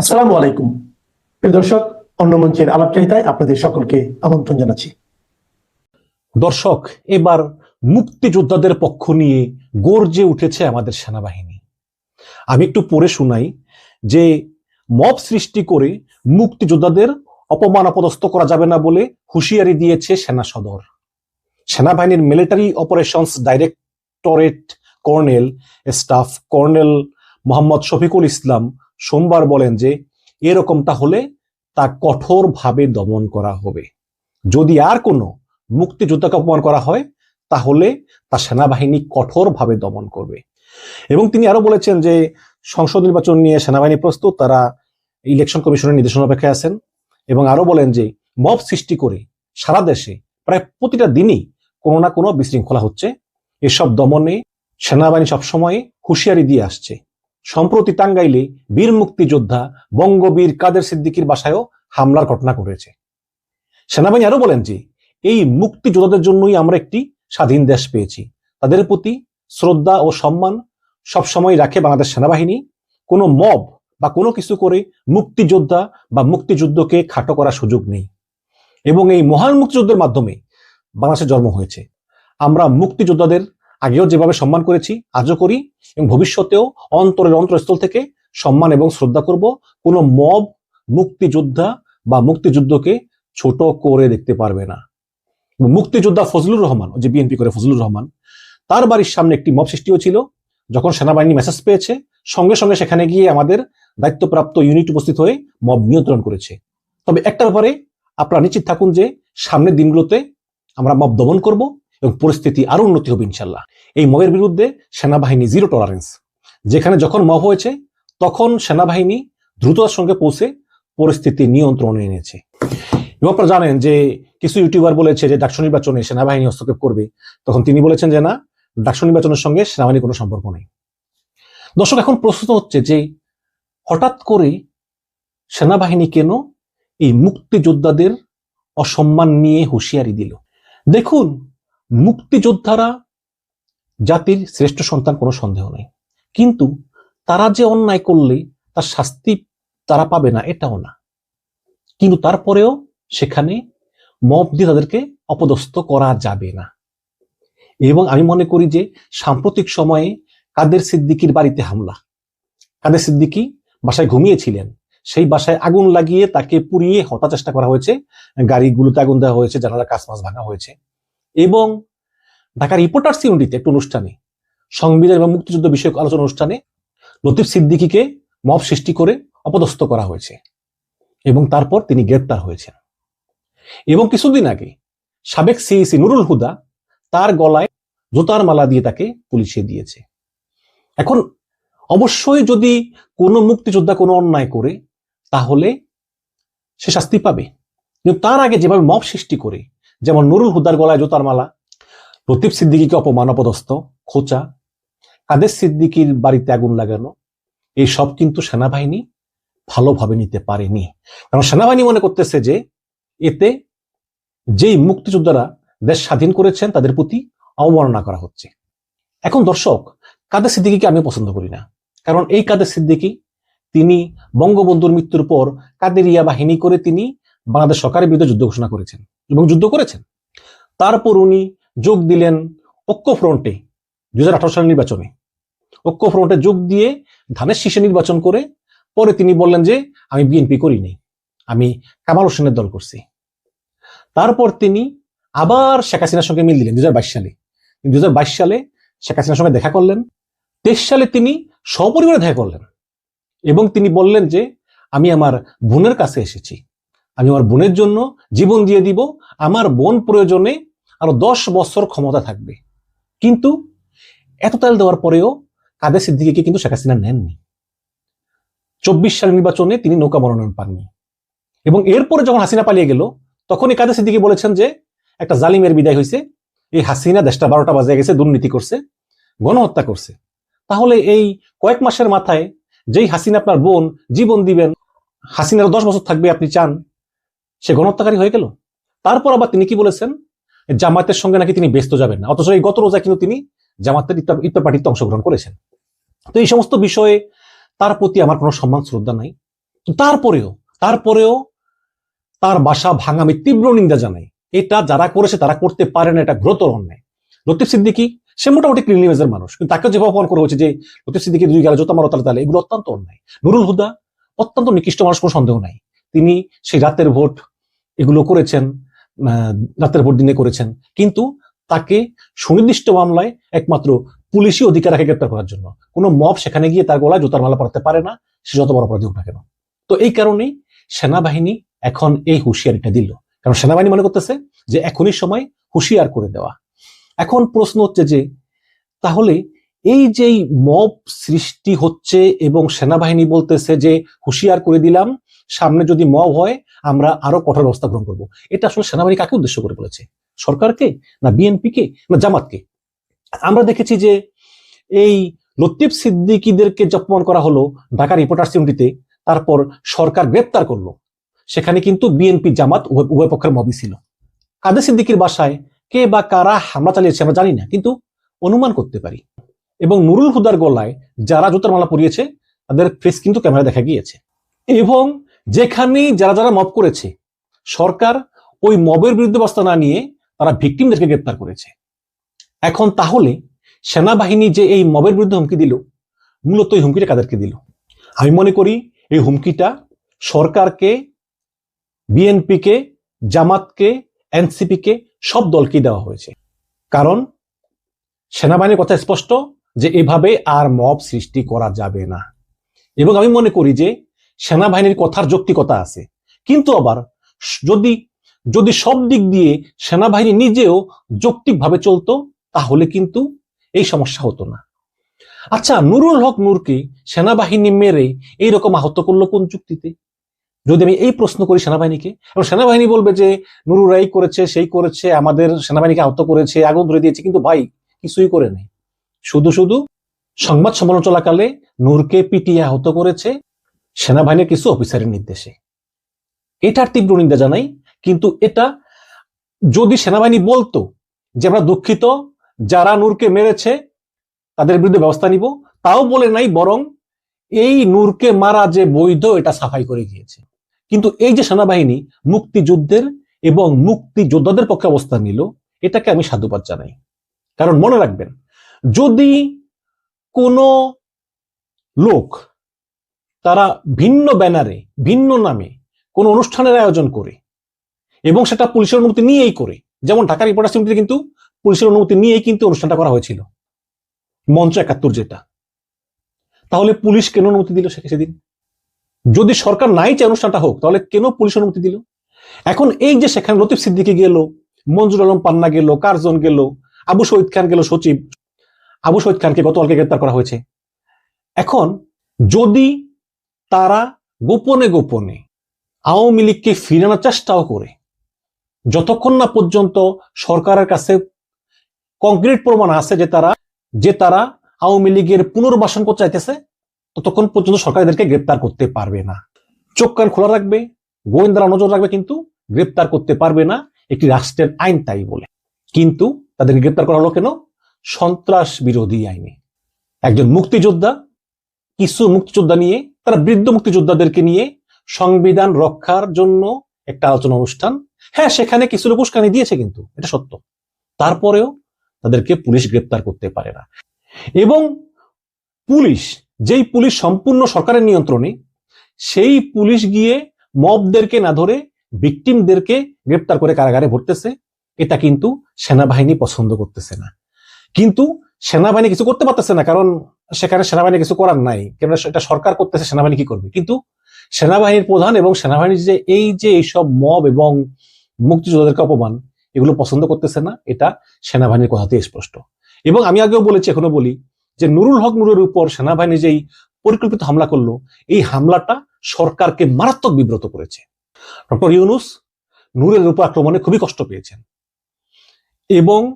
আসসালামু আলাইকুম। প্রিয় দর্শক, অন্য মঞ্চের আলাপচারিতায় আপনাদের সকলকে আমন্ত্রণ জানাচ্ছি। দর্শক, এবার মুক্তিযোদ্ধাদের পক্ষ নিয়ে গর্জে উঠেছে আমাদের সেনাবাহিনী। আমি একটু পড়ে শোনাই যে, মব সৃষ্টি করে মুক্তিযোদ্ধাদের অপমান অপদস্থ করা যাবে না বলে হুঁশিয়ারি দিয়েছে সেনা সদর। সেনাবাহিনীর military operations directorate colonel, staff colonel Mohammad Shafiqul Islam সোমবার বলেন যে এরকমটা হলে তা কঠোরভাবে দমন করা হবে। যদি আর কোনো মুক্তিযোদ্ধাকে অপমান করা হয়, তাহলে তা সেনাবাহিনী কঠোরভাবে দমন করবে। এবং তিনি আরও বলেছেন যে, সংসদ নির্বাচন নিয়ে সেনাবাহিনী প্রস্তুত, তারা ইলেকশন কমিশনের নির্দেশনা অপেক্ষায় আছেন এবং আরও বলেন যে, মব সৃষ্টি করে সারা দেশে প্রায় প্রতিটা দিনই কোনো না কোনো বিশৃঙ্খলা হচ্ছে। এসব দমনে সেনাবাহিনী সবসময় হুঁশিয়ারি দিয়ে আসছে। সম্প্রতি টাঙ্গাইলে বীর মুক্তিযোদ্ধা বঙ্গবীর কাদের সিদ্দিকির বাসায়ও হামলার ঘটনা ঘটেছে। সেনাবাহিনী আরও বলেন যে, এই মুক্তিযোদ্ধাদের জন্যই আমরা একটি স্বাধীন দেশ পেয়েছি। তাদের প্রতি শ্রদ্ধা ও সম্মান সবসময় রাখে বাংলাদেশ সেনাবাহিনী। কোনো মব বা কোনো কিছু করে মুক্তিযোদ্ধা বা মুক্তিযুদ্ধকে খাটো করার সুযোগ নেই। এবং এই মহান মুক্তিযুদ্ধের মাধ্যমে বাংলাদেশের জন্ম হয়েছে। আমরা মুক্তিযোদ্ধাদের আগেও যেভাবে সম্মান করেছি, আজও করি এবং ভবিষ্যতেও অন্তরের অন্তরস্থল থেকে সম্মান এবং শ্রদ্ধা করব। কোনো মব, মুক্তিযোদ্ধা বা মুক্তিযুদ্ধকে ছোট করে দেখতে পারবে না। মুক্তিযোদ্ধা ফজলুর রহমান যে বিএনপি করে ফজলুর রহমান, তার বাড়ির সামনে একটি মব সৃষ্টিও ছিল, যখন সেনাবাহিনী মেসেজ পেয়েছে, সঙ্গে সঙ্গে সেখানে গিয়ে আমাদের দায়িত্বপ্রাপ্ত ইউনিট উপস্থিত হয়ে মব নিয়ন্ত্রণ করেছে। তবে একটা ব্যাপারে আপনারা নিশ্চিত থাকুন যে সামনের দিনগুলোতে আমরা মব দমন করব। এবং পরিস্থিতি আরও উন্নতি হবে ইনশাল্লাহ। এই মবের বিরুদ্ধে সেনাবাহিনী জিরো টলারেন্স যেখানে যখন মব হয়েছে, তখন সেনাবাহিনী দ্রুততার সঙ্গে পৌঁছে পরিস্থিতি নিয়ন্ত্রণে এনেছে। এবং আপনারা জানেন যে কিছু ইউটিউবার বলেছে যে ডাকসু নির্বাচনে সেনাবাহিনী হস্তক্ষেপ করবে। তখন তিনি বলেছেন যে না, ডাকসু নির্বাচনের সঙ্গে সেনাবাহিনীর কোনো সম্পর্ক নেই। দর্শক, এখন প্রশ্ন হচ্ছে যে হঠাৎ করে সেনাবাহিনী কেন এই মুক্তিযোদ্ধাদের অসম্মান নিয়ে হুঁশিয়ারি দিল? দেখুন মুক্তিযোদ্ধারা জাতির শ্রেষ্ঠ সন্তান কোনো সন্দেহ নেই। কিন্তু তারা যে অন্যায় করলে তার শাস্তি তারা পাবে না, এটাও না। কিন্তু তারপরেও সেখানে মব দিয়ে তাদেরকে অপদস্থ করা যাবে না। এবং আমি মনে করি যে সাম্প্রতিক সময়ে কাদের সিদ্দিকির বাড়িতে হামলা, কাদের সিদ্দিকি বাসায় ঘুমিয়েছিলেন, সেই বাসায় আগুন লাগিয়ে তাকে পুড়িয়ে হতা চেষ্টা করা হয়েছে, গাড়িগুলোতে আগুন দেওয়া হয়েছে জানালা মাছ ভাঙা হয়েছে। এবং ঢাকার রিপোর্টার্স ইউনিটিতে একটি অনুষ্ঠানে সংবিধান এবং মুক্তিযুদ্ধ বিষয়ক আলোচনা অনুষ্ঠানে লতিফ সিদ্দিকিকে মব সৃষ্টি করে অপদস্থ করা হয়েছে এবং তারপর তিনি গ্রেপ্তার হয়েছেন। এবং কিছুদিন আগে সাবেক সিইসি নুরুল হুদা তার গলায় জোতার মালা দিয়ে তাকে পুলিশে দিয়েছে। এখন অবশ্যই যদি কোনো মুক্তিযোদ্ধা কোনো অন্যায় করে, তাহলে সে শাস্তি পাবে। কিন্তু তার আগে যেভাবে মব সৃষ্টি করে যেমন নুরুল হুদার গলায় জুতার মালা, লতিফ সিদ্দিকিকে অপমান খোঁচা, কাদের সিদ্দিকির বাড়িতে আগুন লাগানো এই সব কিন্তু সেনাবাহিনী ভালোভাবে নিতে পারেনি। কারণ সেনাবাহিনী মনে করতেছে যে এতে যেই মুক্তিযোদ্ধারা দেশ স্বাধীন করেছেন, তাদের প্রতি অবমাননা করা হচ্ছে। এখন দর্শক, কাদের সিদ্দিকিকে আমি পছন্দ করি না? কারণ এই কাদের সিদ্দিকি, তিনি বঙ্গবন্ধুর মৃত্যুর পর কাদেরিয়া বাহিনী করে তিনি বাংলাদেশ সরকারের বিরুদ্ধে যুদ্ধ ঘোষণা করেছেন এবং যুদ্ধ করেছেন। তারপর উনি যোগ দিলেন ঐক্য ফ্রন্টে দুই হাজার আঠারো সালের নির্বাচনে। ঐক্য ফ্রন্টে যোগ দিয়ে ধানের শীষে নির্বাচন করে পরে তিনি বললেন যে, আমি বিএনপি করিনি আমি কামাল হোসেনের দল করছি। তারপর তিনি আবার শেখ হাসিনার সঙ্গে মিল দিলেন দুই হাজার বাইশ সালে। দুই হাজার বাইশ সালে শেখ হাসিনার সঙ্গে দেখা করলেন। তেইশ সালে তিনি সপরিবারে দেখা করলেন এবং তিনি বললেন যে, আমি আমার বোনের কাছে এসেছি। আমি আমার বোনের জন্য জীবন দিয়ে দিব, আমার বোন প্রয়োজনে আরও দশ বছর ক্ষমতা থাকবে। কিন্তু এত তেল দেওয়ার পরেও কাদের সিদ্দিকিকে কিন্তু শেখ হাসিনা নেননি। চব্বিশ সাল নির্বাচনে তিনি নৌকা মনোনয়ন পাননি। এবং এরপরে যখন হাসিনা পালিয়ে গেল, তখনই কাদের সিদ্দিকি বলেছেন যে, একটা জালিমের বিদায় হয়েছে, এই হাসিনা দেশটা বারোটা বাজে গেছে, দুর্নীতি করছে, গণহত্যা করছে। তাহলে এই কয়েক মাসের মাথায় যেই হাসিনা আপনার বোন জীবন দিবেন হাসিনার দশ বছর থাকবে আপনি চান সে গণহত্যাকারী হয়ে গেল। তারপর আবার তিনি কি বলেছেন? জামাতের সঙ্গে নাকি তিনি ব্যস্ত যাবেন না। অথচ এই গত রোজা কিন্তু তিনি জামাতের ইফতার পার্টিতে অংশগ্রহণ করেছেন। তো এই সমস্ত বিষয়ে তার প্রতি আমার কোনো সম্মান, শ্রদ্ধা নাই। তারপরেও তারপরেও তার বাসা ভাঙা আমি তীব্র নিন্দা জানাই। এটা যারা করেছে তারা করতে পারে না, এটা ঘোরতর অন্যায়। লতিফ সিদ্দিকি, সে মোটামুটি ক্লিন ইমেজের মানুষ। কিন্তু তাকে যেভাবে অপমান করা হয়েছে যে লতিফ সিদ্দিকি দুই গেলে জোতা মারো তালে তালে এগুলো অত্যন্ত অন্যায়। নুরুল হুদা, অত্যন্ত নিকৃষ্ট মানুষ, কোনো সন্দেহ নাই। তিনি সেই রাতের ভোট এগুলো করেছেন রাতের ভোট দিনে করেছেন। কিন্তু তাকে সুনির্দিষ্ট মামলায় একমাত্র পুলিশই অধিকার রাখে গ্রেপ্তার করার জন্য। কোনো মব সেখানে গিয়ে তার গলায় জুতার মালা পড়াতে পারে না, সে যত বড় অপরাধী হোক না কেন। তো এই কারণেই সেনাবাহিনী এখন এই হুঁশিয়ারিটা দিল। কারণ সেনাবাহিনী মনে করতেছে যে এখনই সময় হুঁশিয়ার করে দেওয়া। এখন প্রশ্ন হচ্ছে যে, তাহলে এই যেই মব সৃষ্টি হচ্ছে এবং সেনাবাহিনী বলতেছে যে হুঁশিয়ার করে দিলাম সামনে যদি মব হয়, আমরা আরও কঠোর ব্যবস্থা গ্রহণ করব। এটা আসলে সেনাবাহিনী কাকে উদ্দেশ্য করে বলেছে? সরকারকে না বিএনপি কে না জামাতকে? আমরা দেখেছি যে এই লতিফ সিদ্দিকীদেরকে অপমান করা হলো ঢাকা রিপোর্টার্স ইউনিটিতে, তারপর সরকার গ্রেপ্তার করল। সেখানে কিন্তু বিএনপি জামাত উভয় পক্ষের মবই ছিল। কাদের সিদ্দিকির বাসায় কে বা কারা হামলা চালিয়েছে আমরা জানি না, কিন্তু অনুমান করতে পারি। এবং নুরুল হুদার গলায় যারা জুতার মালা পরিয়েছে, তাদের ফেস কিন্তু ক্যামেরা দেখা গিয়েছে। এবং যেখানেই যারা যারা মব করেছে, সরকার ওই মবের বিরুদ্ধে ব্যবস্থা না নিয়ে তারা ভিকটিমদেরকে গ্রেপ্তার করেছে। এখন তাহলে সেনাবাহিনী যে এই মবের বিরুদ্ধে হুমকি দিল, মূলত এই হুমকিটা কাদেরকে দিল? আমি মনে করি এই হুমকিটা সরকারকে, বিএনপিকে, জামাতকে, এনসিপিকে সব দলকেই দেওয়া হয়েছে। কারণ সেনাবাহিনীর কথা স্পষ্ট যে এভাবে আর মব সৃষ্টি করা যাবে না। এবং আমি মনে করি যে সেনাবাহিনীর কথার যৌক্তিকতা আছে। কিন্তু আবার যদি যদি সব দিক দিয়ে সেনাবাহিনী নিজেও যৌক্তিকভাবে চলতো, তাহলে কিন্তু এই সমস্যা হতো না। আচ্ছা নুরুল হক নূরকে সেনাবাহিনী মেরে এইরকম আহত করল কোন চুক্তিতে? যদি আমি এই প্রশ্ন করি সেনাবাহিনীকে, এবং সেনাবাহিনী বলবে যে, নুরুল এই করেছে, সেই করেছে, আমাদের সেনাবাহিনীকে আহত করেছে, আগুন ধরে দিয়েছে, কিন্তু ভাই, কিছুই করে নেই শুধু শুধু সংবাদ সম্মেলন চলাকালে নূরকে পিটিয়ে আহত করেছে সেনাবাহিনীর কিছু অফিসারের নির্দেশে। এটার তীব্র নিন্দা জানাই, কিন্তু এটা যদি সেনাবাহিনী বলতো যে আমরা দুঃখিত, যারা নূরকে মেরেছে, তাদের বিরুদ্ধে ব্যবস্থা নিব, তাও বলে নাই বরং এই নূরকে মারা যে বৈধ, এটা সাফাই করে গিয়েছে। কিন্তু এই যে সেনাবাহিনী মুক্তিযুদ্ধের এবং মুক্তিযোদ্ধাদের পক্ষে অবস্থান নিল, এটাকে আমি সাধুবাদ জানাই। কারণ মনে রাখবেন, যদি কোনো লোক তারা ভিন্ন ব্যানারে, ভিন্ন নামে কোনো অনুষ্ঠানের আয়োজন করে এবং সেটা পুলিশের অনুমতি নিয়েই করে। যেমন ঢাকা রিপোর্টার্স ইউনিটিতে কিন্তু পুলিশের অনুমতি নিয়েই কিন্তু অনুষ্ঠানটা করা হয়েছিল। মঞ্চ একাত্তর যেটা। তাহলে পুলিশ কেন অনুমতি দিল সেদিন? যদি সরকার নাই চায় অনুষ্ঠানটা হোক, তাহলে কেন পুলিশ অনুমতি দিল? এখন এই যে সেখানে লতিফ সিদ্দিকি গেল, মঞ্জুর আলম পান্না গেল, কার্জন গেল, আবু শহীদ খান গেল সচিব, আবু শহীদ খানকে গতকালকে গ্রেপ্তার করা হয়েছে। এখন যদি তারা গোপনে গোপনে আওয়ামী লীগকে ফিরানোর চেষ্টাও করে। যতক্ষণ না পর্যন্ত সরকারের কাছে কংক্রিট প্রমাণ আছে যে তারা যে তারা আওয়ামী লীগের পুনর্বাসন করতে চাইতেছে, ততক্ষণ পর্যন্ত সরকার এদেরকে গ্রেপ্তার করতে পারবে না। চোখ কান খোলা রাখবে, গোয়েন্দারা নজর রাখবে, কিন্তু গ্রেপ্তার করতে পারবে না। একটি রাষ্ট্রের আইন তাই বলে। কিন্তু তাদেরকে গ্রেপ্তার করা হলো কেন? সন্ত্রাস বিরোধী আইনে। একজন মুক্তিযোদ্ধা, কিছু মুক্তিযোদ্ধা নিয়ে তারা বৃদ্ধ মুক্তিযোদ্ধাদেরকে নিয়ে সংবিধান রক্ষার জন্য একটা আলোচনা অনুষ্ঠান। হ্যাঁ সেখানে কিছু লোক উস্কানি দিয়েছে কিন্তু, এটা সত্য। তারপরেও তাদেরকে পুলিশ গ্রেপ্তার করতে পারে না। এবং পুলিশ, যেই পুলিশ সম্পূর্ণ সরকারের নিয়ন্ত্রণে, সেই পুলিশ গিয়ে মবদেরকে না ধরে ভিকটিমদেরকে গ্রেপ্তার করে কারাগারে ভরতেছে, এটা কিন্তু সেনাবাহিনী পছন্দ করতেছে না। কিন্তু সেনাবাহিনী কিছু করতে পারতেছে না, কারণ সেখানে সেনাবাহিনী কিছু করার নাই। কেন এটা সরকার করতেছে, সেনাবাহিনী কি করবে? কিন্তু সেনাবাহিনীর প্রধান এবং সেনাবাহিনীর যে এই যে এইসব মব এবং মুক্তিযোদ্ধাদেরকে অপমান, এগুলো পছন্দ করতেছে না। এটা সেনাবাহিনীর কথাতেই স্পষ্ট। এবং আমি আগেও বলেছি, এখনও বলি যে নুরুল হক নুরের উপর সেনাবাহিনী যেই পরিকল্পিত হামলা করল, এই হামলাটা সরকারকে মারাত্মক বিব্রত করেছে। ডক্টর ইউনুস নূরের উপর আক্রমণে খুবই কষ্ট পেয়েছেন। এবং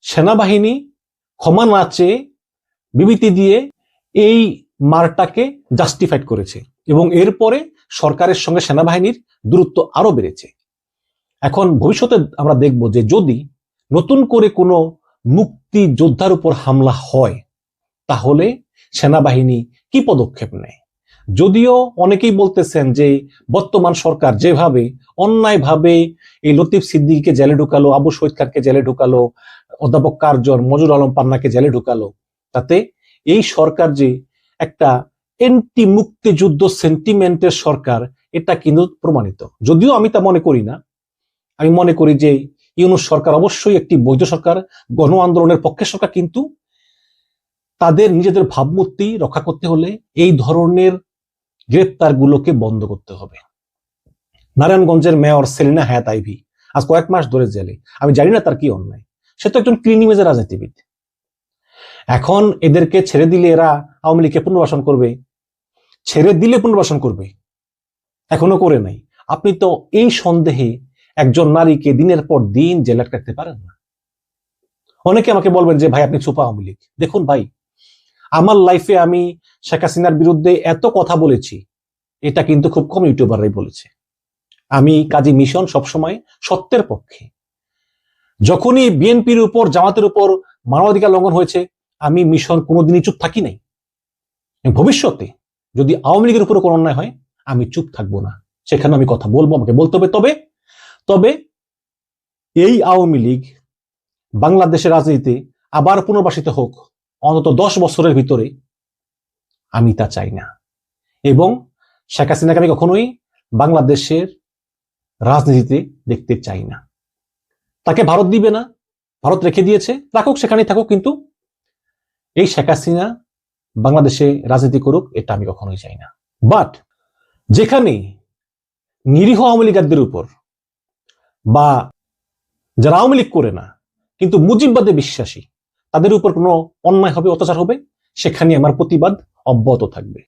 সেনাবাহিনী ক্ষমা না চেয়ে বিবৃতি দিয়ে এই মারটাকে জাস্টিফাইড করেছে এবং এরপরে সরকারের সঙ্গে সেনাবাহিনীর দূরত্ব আরও বেড়েছে। এখন ভবিষ্যতে আমরা দেখব যে যদি নতুন করে কোনো মুক্তি যোদ্ধার উপর হামলা হয়, তাহলে সেনাবাহিনী কি পদক্ষেপ নেয়? যদিও অনেকেই বলতেছেন যে বর্তমান সরকার যেভাবে অন্যায়ভাবে এই লতিফ সিদ্দিকীকে জেলে ঢুকালো, আবু শহীদ খানকে জেলে ঢুকালো, অধ্যাপক কার্জন, মজুর আলম পান্নাকে জেলে ঢুকালো তাতে এই সরকার যে একটা এন্টি মুক্তিযুদ্ধ সেন্টিমেন্টের সরকার, এটা কিন্তু প্রমাণিত। যদিও আমি তা মনে করি না। আমি মনে করি যে ইউনুস সরকার অবশ্যই একটি বৈধ সরকার, গণ আন্দোলনের পক্ষের সরকার, কিন্তু তাদের নিজেদের ভাবমূর্তি রক্ষা করতে হলে এই ধরনের গ্রেপ্তার গুলোকে বন্ধ করতে হবে। নারায়ণগঞ্জের মেয়র সেলিনা হায়াত আইভি আজ কয়েক মাস ধরে জেলে। আমি জানি না তার কি অন্যায়। সে তো একজন ক্লিনিমেজের রাজনীতিবিদ। এখন এদেরকে ছেড়ে দিলে এরা আওয়ামী লীগকে পুনর্বাসন করবে। ছেড়ে দিলে পুনর্বাসন করবে। এখনও করে নাই। আপনি তো এই সন্দেহে একজন নারীকে দিনের পর দিন জেলে আটকাতে পারেন না। অনেকে আমাকে বলবেন যে, ভাই, আপনি চুপা আওয়ামী লীগ। দেখুন ভাই, আমার লাইফে আমি শেখ হাসিনার বিরুদ্ধে এত কথা বলেছি, এটা কিন্তু খুব কম ইউটিউবাররাই বলেছে। আমি কাজী মিশন সবসময় সত্যের পক্ষে। যখনই বিএনপির উপর, জামাতের উপর মানবাধিকার লঙ্ঘন হয়েছে আমি মিশন কোনোদিনই চুপ থাকি নাই। ভবিষ্যতে যদি আওয়ামী লীগের উপরে কোনো অন্যায় হয়, আমি চুপ থাকব না। সেখানে আমি কথা বলব, আমাকে বলতে হবে। তবে তবে এই আওয়ামী লীগ বাংলাদেশের রাজনীতিতে আবার পুনর্বাসিত হোক, অন্তত দশ বছরের ভিতরে আমি তা চাই না। এবং শেখ হাসিনাকে আমি কখনোই বাংলাদেশের রাজনীতিতে দেখতে চাই না। তাকে ভারত দিবে না, ভারত রেখে দিয়েছে, রাখুক সেখানেই থাকুক, কিন্তু এই শেখ হাসিনা বাংলাদেশে রাজনীতি করুক, এটা আমি কখনোই চাই না। বাট যেখানে নিরীহ আওয়ামী লীগারদের উপর বা যারা আওয়ামী লীগ করে না, কিন্তু মুজিববাদে বিশ্বাসী, তাদের উপর কোনো অন্যায় হবে, অত্যাচার হবে, সেখানে আমার প্রতিবাদ অব্যাহত থাকবে।